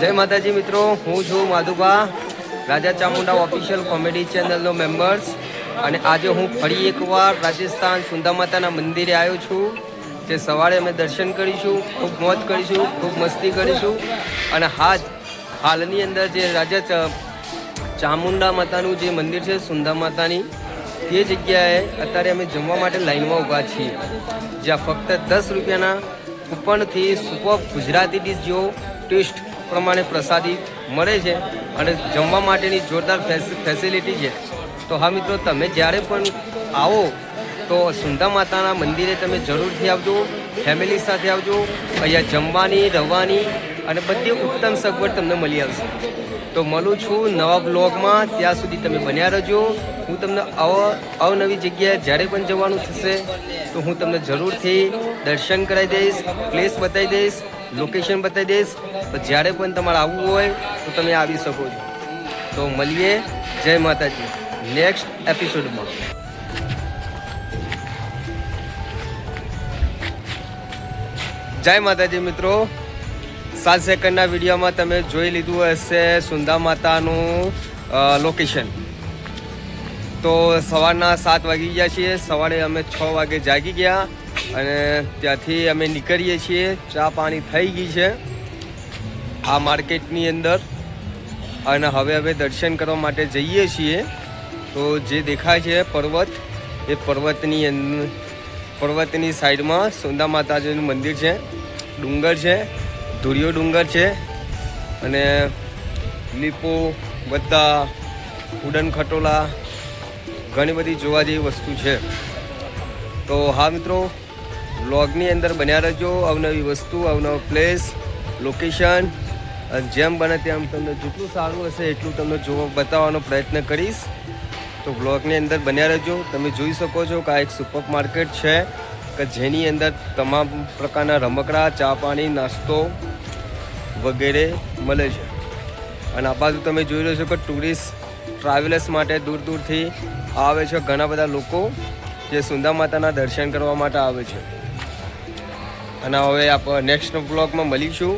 જય માતાજી મિત્રો, હું છું માધુભા, રાજા ચામુંડા ઓફિશિયલ કોમેડી ચેનલનો મેમ્બર્સ અને આજે હું ફરી એકવાર રાજસ્થાન સુંદા માતાના મંદિરે આવ્યો છું, જે સવારે અમે દર્શન કરીશું, ખૂબ મોજ કરીશું, ખૂબ મસ્તી કરીશું. અને હાલ હાલની અંદર જે રાજા ચામુંડા માતાનું જે મંદિર છે, સુંદા માતાની, તે જગ્યાએ અત્યારે અમે જમવા માટે લાઈનમાં ઊભા છીએ. જ્યાં ફક્ત દસ રૂપિયાના કૂપનથી સુપર ગુજરાતી ડીશ જેવો ટેસ્ટ પ્રમાણે પ્રસાદી મળે છે અને જમવા માટેની જોરદાર ફેસ- ફેસિલિટી છે. તો હા મિત્રો, તમે જ્યારે પણ આવો, તો સુંદા માતાના મંદિરે તમે જરૂરથી આવજો ફેમિલી સાથે આવજો, અહીંયા જમવાની રહેવાની અને બધી ઉત્તમ સગવડ તમને મળી આવશે. તો મળું છું નવા બ્લોગમાં ત્યાં સુધી તમે બન્યા રહેજો. હું તમને અવ અવનવી જગ્યાએ જ્યારે પણ જવાનું થશે, તો હું તમને જરૂરથી દર્શન કરાવી દઈશ પ્લેસ બતાવી દઈશ લોકેશન બતાવી દઈશ. તો જ્યારે પણ તમારે આવવું હોય, તો તમે આવી શકો છો. તો મળીએ. જય માતાજી. નેક્સ્ટ એપિસોડમાં જય માતાજી મિત્રો. સાત સેકન્ડના વિડીયોમાં તમે જોઈ લીધું હશે સુંદા માતાનું લોકેશન તો સવારના સાત વાગી ગયા છીએ. સવારે અમે છ વાગે જાગી ગયા. અને ત્યાંથી અમે નીકળીએ છીએ. ચા પાણી થઈ ગઈ છે આ માર્કેટની અંદર. અને હવે હવે દર્શન કરવા માટે જઈએ છીએ. તો જે દેખાય છે પર્વત, એ પર્વતની પર્વતની સાઈડમાં સોંદા માતાજીનું મંદિર છે. ડુંગર છે ધુરિયો ડુંગર છે અને લીપો, બધા ઉડન ખટોલા, ઘણી બધી જોવા જેવી વસ્તુ છે. તો હા મિત્રો વ્લોગની અંદર બન્યા રહેજો, અવનવી વસ્તુ, અવનવો પ્લેસ લોકેશન અને જેમ બને તેમ તમને જેટલું સારું હશે, એટલું તમને જોવા બતાવવાનો પ્રયત્ન કરીશ. તો બ્લોગની અંદર બન્યા રહેજો. તમે જોઈ શકો છો કે આ એક સુપર માર્કેટ છે, કે જેની અંદર તમામ પ્રકારના રમકડા, ચા પાણી, નાસ્તો વગેરે મળે છે. અને આ બાજુ તમે જોઈ રહ્યો છો કે ટુરિસ્ટ ટ્રાવેલર્સ માટે દૂર દૂરથી આવે છે ઘણા બધા લોકો જે સુંદા માતાના દર્શન કરવા માટે આવે છે. અને હવે આપણે નેક્સ્ટ બ્લોગમાં મળીશું,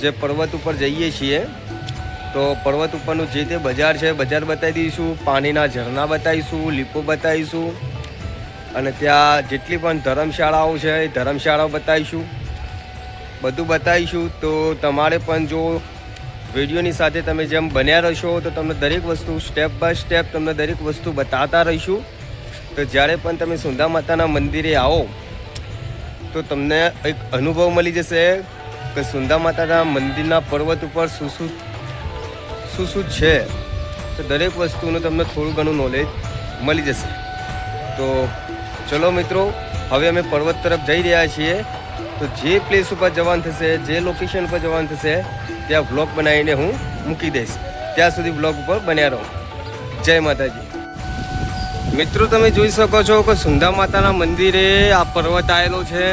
જે પર્વત ઉપર જઈએ છીએ. તો પર્વત ઉપરનું જે તે બજાર છે, બજાર બતાવી દઈશું, પાણીના ઝરણા બતાવીશું, લીપો બતાવીશું, અને ત્યાં જેટલી પણ ધર્મશાળાઓ છે, એ ધર્મશાળાઓ બતાવીશું. બધું બતાવીશું. તો તમારે પણ જો વિડીયોની સાથે તમે જેમ બન્યા રહેશો, તો તમને દરેક વસ્તુ સ્ટેપ બાય સ્ટેપ તમને દરેક વસ્તુ બતાવતા રહીશું. તો જ્યારે પણ તમે સુંદા માતાના મંદિરે આવો તો તમને એક અનુભવ મળી જશે કે સુંદા માતાના મંદિરના પર્વત ઉપર શું શું શું શું છે. તો દરેક વસ્તુનું તમને થોડું ઘણું નોલેજ મળી જશે. તો ચલો મિત્રો, હવે અમે પર્વત તરફ જઈ રહ્યા છીએ. તો જે પ્લેસ ઉપર જવાનું થશે, જે લોકેશન ઉપર જવાનું થશે, ત્યાં વ્લોગ બનાવીને હું મૂકી દઈશ. ત્યાં સુધી વ્લોગ ઉપર બન્યા રહો. જય માતાજી. મિત્રો તમે જોઈ શકો છો કે સુંદા માતાના મંદિરે આ પર્વત આવેલો છે.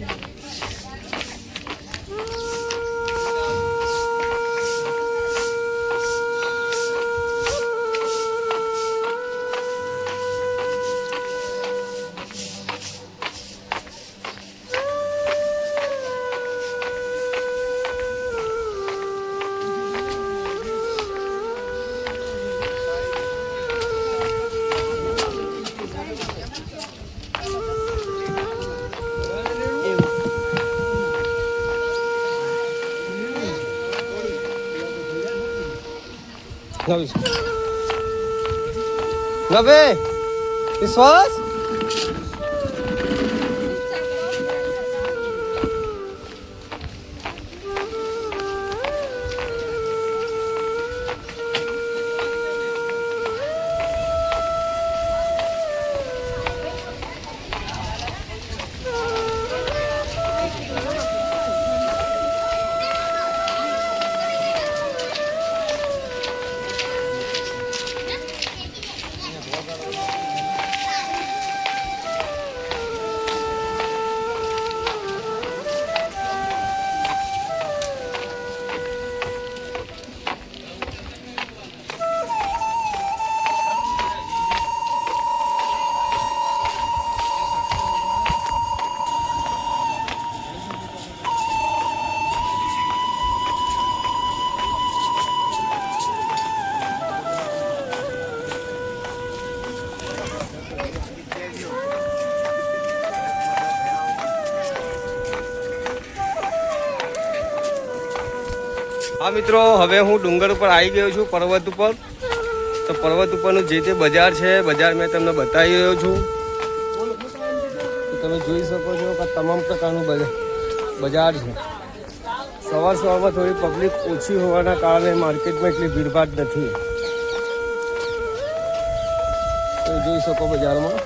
Yeah. ગવે વિશ્વાસ હા, મિત્રો, હવે હું ડુંગર ઉપર આવી ગયો છું, પર્વત ઉપર. તો પર્વત ઉપરનું જે તે બજાર છે, બજાર મેં તમને બતાવી રહ્યો છું તમે જોઈ શકો છો કે તમામ પ્રકારનું બજાર છે. સવાર સવારમાં થોડી પબ્લિક ઓછી હોવાના કારણે માર્કેટમાં એટલી ભીડભાડ નથી. તો જોઈ શકો બજારમાં.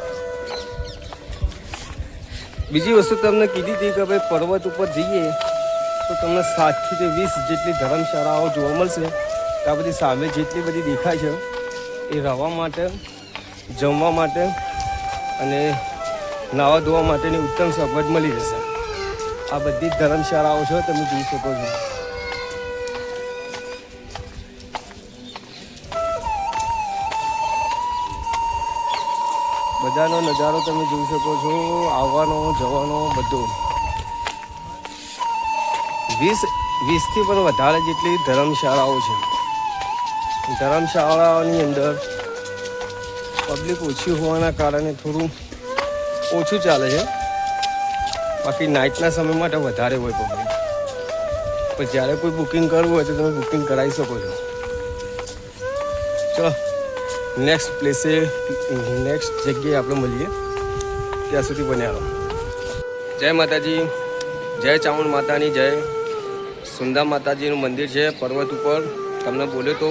બીજી વસ્તુ તમને કીધી હતી કે ભાઈ પર્વત ઉપર જઈએ. તો તમને સાતથી તે વીસ જેટલી ધર્મશાળાઓ જોવા મળશે. આ બધી સામે જેટલી બધી દેખાય છે, એ રહેવા માટે, જમવા માટે અને નાવા ધોવા માટેની ઉત્તમ સગવડ મળી જશે આ બધી જ ધર્મશાળાઓ છે, તમે જોઈ શકો છો. બધાનો નજારો તમે જોઈ શકો છો, આવવાનો, જવાનો, બધું. વીસ, વીસથી પણ વધારે જેટલી ધર્મશાળાઓ છે. ધર્મશાળાઓની અંદર પબ્લિક ઓછી હોવાના કારણે થોડું ઓછું ચાલે છે. બાકી નાઇટના સમય માટે વધારે હોય પબ્લિક પણ જ્યારે કોઈ બુકિંગ કરવું હોય તો તમે બુકિંગ કરાવી શકો છો. ચલો નેક્સ્ટ પ્લેસે નેક્સ્ટ જગ્યાએ આપણે મળીએ. ત્યાં સુધી બન્યા જય માતાજી, જય ચામુંડ માતાની, જય સુંદા માતાજીનું મંદિર છે, પર્વત ઉપર. તમને બોલ્યો તો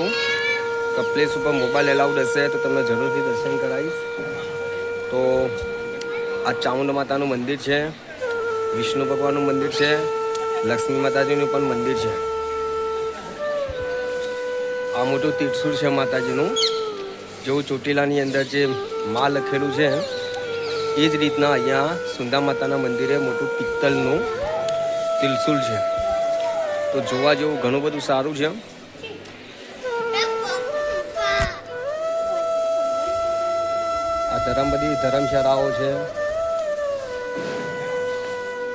કપલેસ ઉપર મોબાઈલ એલાઉડ હશે તો તમને જરૂરથી દર્શન કરાવીશ. તો આ ચામુંડ માતાનું મંદિર છે, વિષ્ણુ ભગવાનનું મંદિર છે, લક્ષ્મી માતાજીનું પણ મંદિર છે. આ મોટું તીર્થસુર છે માતાજીનું, જેવું ચોટીલાની અંદર જે માં લખેલું છે, એ જ રીતના અહીંયા સુંદા માતાના મંદિરે મોટું પિત્તલનું તિલસુલ છે. તો જોવા જેવું ઘણું બધું સારું છે આ ધરમ બધી ધર્મશાળાઓ છે.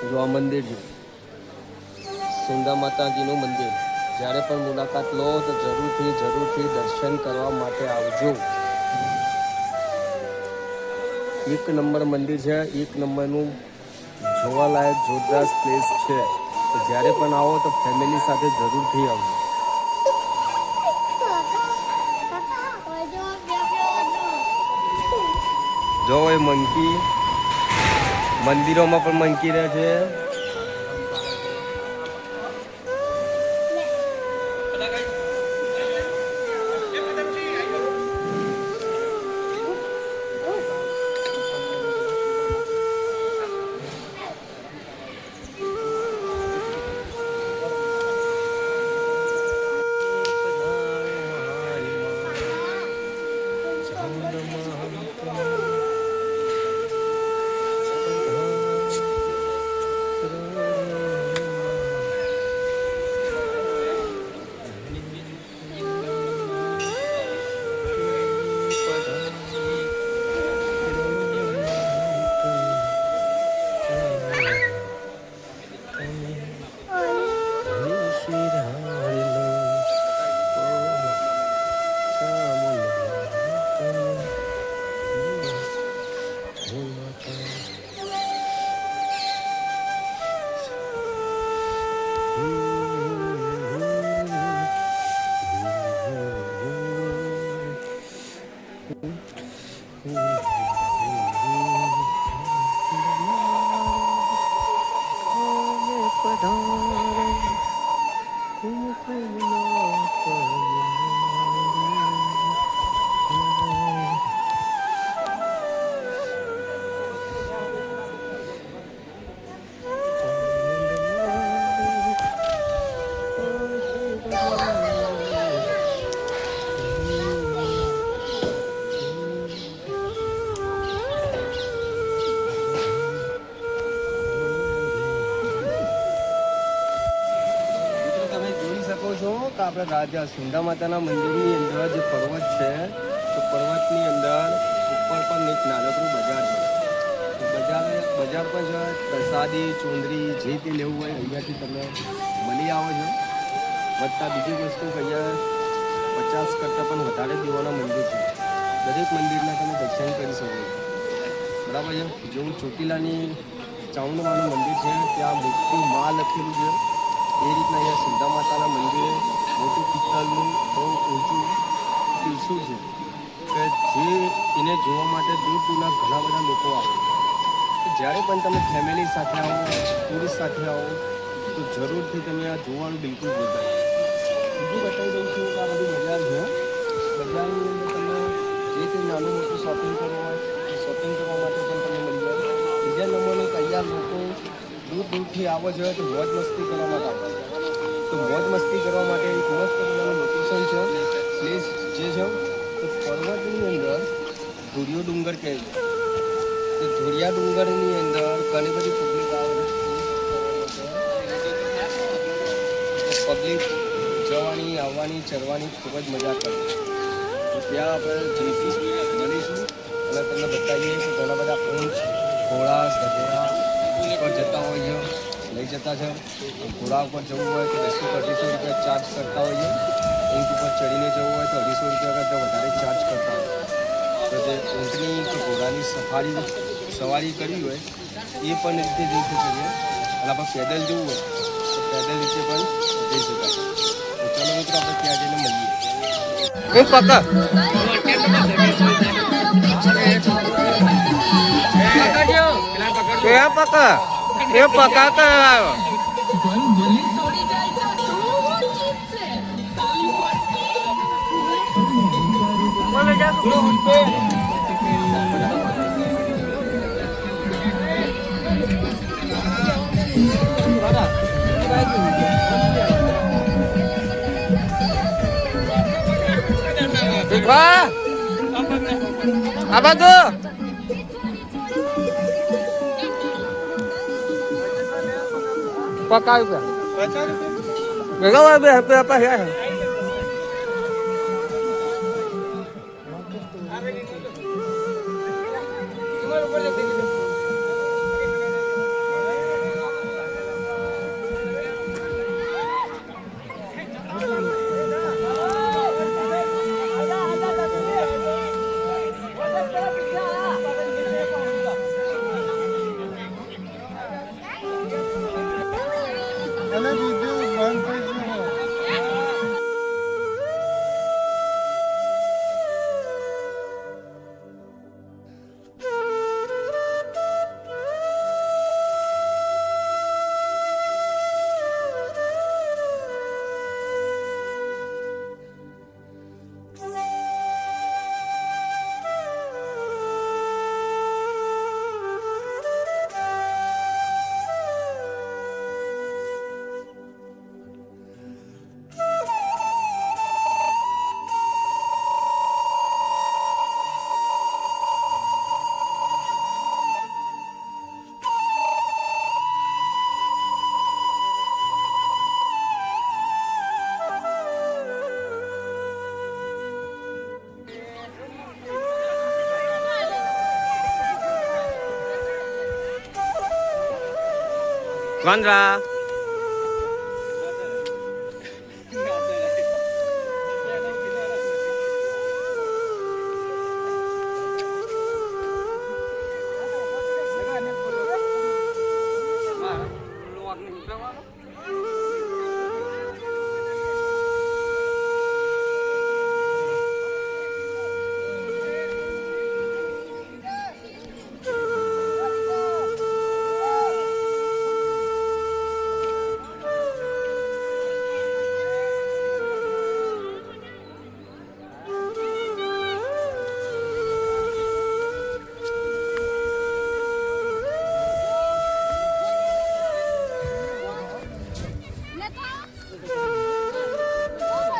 જો આ મંદિર છે સુંદા માતાજીનું મંદિર. જ્યારે પણ મુલાકાત લો તો જરૂરથી જરૂરથી દર્શન કરવા માટે આવજો. એક નંબર મંદિર છે, એક નંબરનું જોવાલાયક જોરદાર પ્લેસ છે. તો જ્યારે પણ આવો તો ફેમિલી સાથે જરૂરથી આવજો જો એ મંકી મંદિરોમાં પણ મંકી રહે છે. આપણે રાજા સુંદા માતાના મંદિરની અંદર જે પર્વત છે, તો પર્વતની અંદર ઉપર પણ એક નાનકડું બજાર છે. બજાર બજાર પણ છે પ્રસાદી, ચુંદરી જે તે લેવું હોય અહીંયાથી તમે મળી આવો છો. વત્તા બીજી વસ્તુ અહીંયા પચાસ કરતાં પણ વધારે દેવાના મંદિર છે. દરેક મંદિરના તમે દર્શન કરી શકો બરાબર છે? જેવું ચોટીલાની ચાઉંડવાનું મંદિર છે, ત્યાં મોટું મા લખેલું છે. એ રીતના અહીંયા સુંદા માતાના મંદિરે મોટું પિત્તળનું બહુ ઊંચું તીરસું છે કે જે એને જોવા માટે દૂર દૂરના ઘણા બધા લોકો આવે. જ્યારે પણ તમે ફેમિલી સાથે આવો ટુરિસ્ટ સાથે આવો, તો જરૂરથી તમે આ જોવાનું બિલકુલ ભૂલતા બીજું બતાવી દઉં છું કે આ બધું બજાર છે. બજારની અંદર તમે જે તે નાનું મોટું શોપિંગ કરવું હોય શોપિંગ કરવા માટે પણ તમે મળી જાય બીજા નંબરને તૈયાર લોકો દૂર દૂરથી આવો જોઈએ તો મોજ મસ્તી કરવા માટે તો મોજ મસ્તી કરવા માટે એક મસ્ત મજાનું લોકેશન છે. પ્લેસ જે છે, તો પર્વતની અંદર ધુરિયો ડુંગર કહે છે. તો ધોળિયા ડુંગરની અંદર ઘણી બધી પબ્લિક આવે છે. પબ્લિક જવાની, આવવાની, ચરવાની ખૂબ જ મજા કરે તો ત્યાં આપણે જઈશું, મળીશું. અને તમને બતાવીએ કે ઘણા બધા ઊંચ ઘોડા, ગધેડા ઉપર જતા હોઈએ લઈ જતા છે. ઘોડા ઉપર જવું હોય તો બસો અઢીસો રૂપિયા ચાર્જ કરતા હોઈએ ઊંટ ઉપર ચડીને જવું હોય તો અઢીસો રૂપિયા કરતાં વધારે ચાર્જ કરતા હોય તો જે ઊંટની કે ઘોડાની સફારી સવારી કરવી હોય, એ પણ રીતે જઈ શકીએ અને આપણે પેદલ જવું હોય, તો પેદલ રીતે પણ જઈ શકાય તો ચાલો મિત્રો, આપણે ત્યાં જઈને મળીએ. પકા પકા એ પકા કરાયો Wah, apa tuh? Pakai apa? Gak tahu apa 关着啊。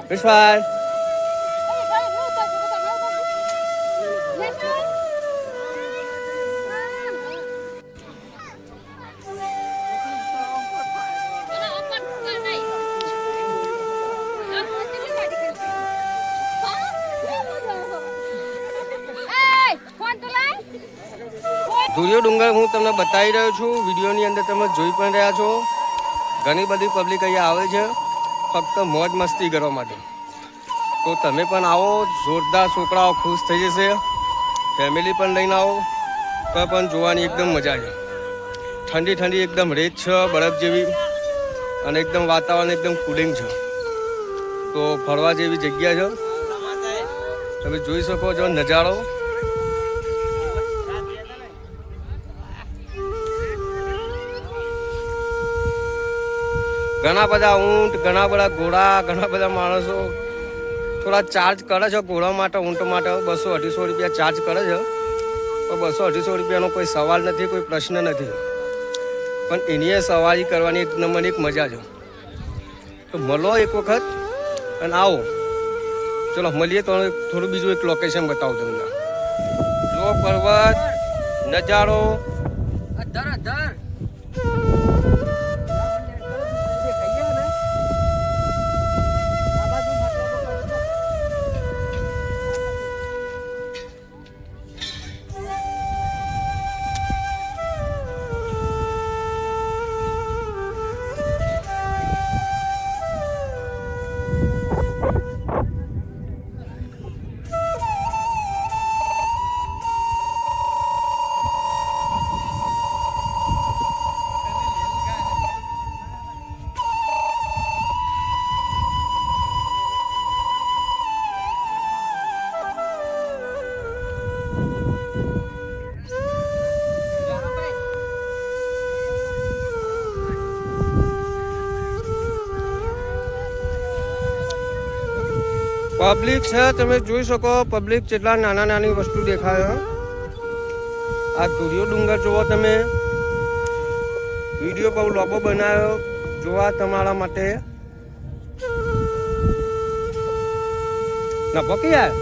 Vandra. વિશ્વાસ ડુંગર હું તમને બતાવી રહ્યો છું. વિડીયોની અંદર તમે જોઈ પણ રહ્યા છો. ઘણી બધી પબ્લિક અહીંયા આવે છે. ફક્ત મોજ મસ્તી કરવા માટે. તો તમે પણ આવો, જોરદાર છોકરાઓ ખુશ થઈ જશે. ફેમિલી પણ લઈને આવો. તો પણ જોવાની એકદમ મજા છે ઠંડી ઠંડી એકદમ રેત છે, બરફ જેવી. અને એકદમ વાતાવરણ એકદમ કુલિંગ છે. તો ફરવા જેવી જગ્યા છે. તમે જોઈ શકો છો નજારો. ઘણા બધા ઊંટ, ઘણા બધા ઘોડા, ઘણા બધા માણસો થોડા ચાર્જ કરે છે ઘોડા માટે, ઊંટ માટે. બસો અઢીસો રૂપિયા ચાર્જ કરે છે. પણ બસો અઢીસો રૂપિયાનો કોઈ સવાલ નથી, કોઈ પ્રશ્ન નથી. પણ એની સવારી કરવાની એક નંબરની એક મજા છે. તો મળો એક વખત અને આવો. ચલો, મળીએ તો થોડું બીજું એક લોકેશન બતાવું તમને. જો પર્વત, નજારો પબ્લિક છે, તમે જોઈ શકો પબ્લિક જેટલા નાના નાની વસ્તુ દેખાય આ ધૂળિયો ડુંગર જોવો તમે. વીડિયો બહુ લોબો બનાવ્યો, જોવા તમારા માટે. ના, પકી યાર